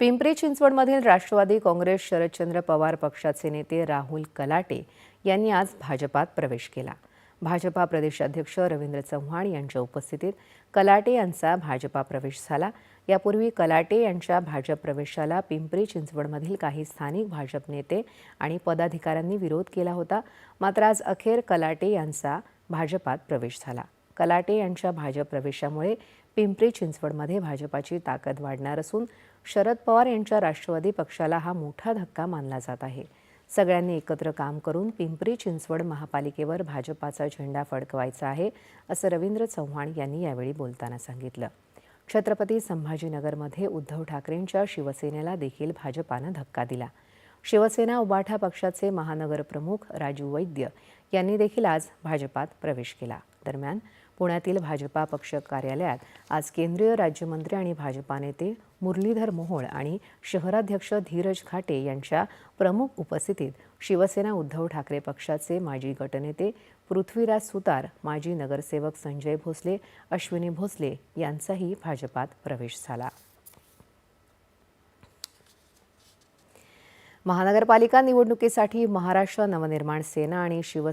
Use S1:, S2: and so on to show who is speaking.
S1: पिंपरी चिंचवडमधील राष्ट्रवादी काँग्रेस शरदचंद्र पवार पक्षाचे नेते राहुल कलाटे यांनी आज भाजपात प्रवेश केला. भाजपा प्रदेशाध्यक्ष रवींद्र चव्हाण यांच्या उपस्थितीत कलाटे यांचा भाजपा प्रवेश झाला. यापूर्वी कलाटे यांच्या भाजप प्रवेशाला पिंपरी चिंचवडमधील काही स्थानिक भाजप नेते आणि पदाधिकाऱ्यांनी विरोध केला होता. मात्र आज अखेर कलाटे यांचा भाजपात प्रवेश झाला. कलाटे यांच्या भाजप प्रवेशामुळे पिंपरी चिंचवडमध्ये भाजपाची ताकद वाढणार असून शरद पवार यांच्या राष्ट्रवादी पक्षाला हा मोठा धक्का मानला जात आहे. सगळ्यांनी एकत्र काम करून पिंपरी चिंचवड महापालिकेवर भाजपाचा झेंडा फडकवायचा आहे असं रवींद्र चव्हाण यांनी यावेळी बोलताना सांगितलं. छत्रपती संभाजीनगरमध्ये उद्धव ठाकरेंच्या शिवसेनेला देखील भाजपानं धक्का दिला. शिवसेना उबाठा पक्षाचे महानगर प्रमुख राजू वैद्य यांनी देखील आज भाजपात प्रवेश केला. दरम्यान पुण्यातील भाजपा पक्ष कार्यालयात आज केंद्रीय राज्यमंत्री आणि भाजपा नेते मुरलीधर मोहोळ आणि शहराध्यक्ष धीरज खाटे यांच्या प्रमुख उपस्थितीत शिवसेना उद्धव ठाकरे पक्षाचे माजी गटनेते पृथ्वीराज सुतार माजी नगरसेवक संजय भोसले अश्विनी भोसले यांचाही भाजपात प्रवेश झाला. महानगरपालिका निवडणुकीसाठी महाराष्ट्र नवनिर्माण सेना आणि शिवसेना